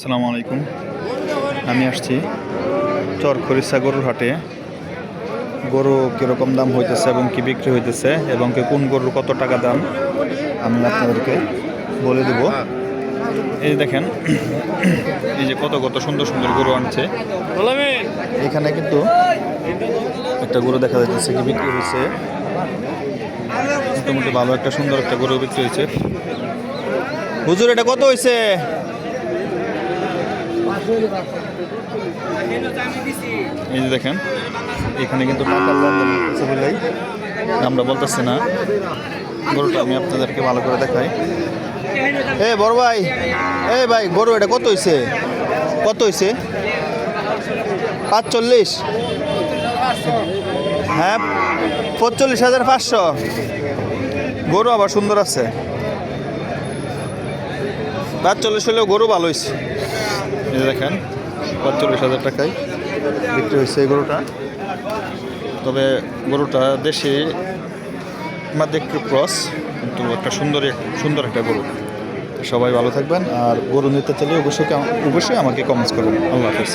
আসসালামু আলাইকুম। আমি আসছি চর চরখরিসা গরুর হাটে। গরু কীরকম দাম হইতেছে এবং কি বিক্রি হইতেছে এবং কি কোন গরুর কত টাকা দাম, আমি আপনাদেরকে বলে দেব। এই দেখেন, এই যে কত কত সুন্দর সুন্দর গরু আনছে। এখানে কিন্তু একটা গরু দেখা যাচ্ছে কি বিক্রি হয়েছে মোটামুটি ভালো একটা সুন্দর একটা গরু বিক্রি হয়েছে হুজুর, এটা কত হয়েছে এই যে দেখেন, এখানে কিন্তু আমরা বলতেছি না। গরুটা আমি আপনাদেরকে ভালো করে দেখাই। এ বড় ভাই, এ ভাই, গরু এটা কত হয়েছে কত হয়েছে পাঁচচল্লিশ? হ্যাঁ পঁচল্লিশ হাজার পাঁচশো। গরু আবার সুন্দর আছে। পাঁচচল্লিশ হলেও গরু ভালো হয়েছে দেখেন, পঁয়তাল্লিশ হাজার টাকায় বিক্রি হয়েছে এই গরুটা। তবে গরুটা দেশে মাঝে একটু ক্রস, কিন্তু একটা সুন্দর সুন্দর একটা গরু। সবাই ভালো থাকবেন, আর গরু নিতে চাইলে অবশ্যই অবশ্যই আমাকে কমেন্টস করবেন। আল্লাহ হাফিজ।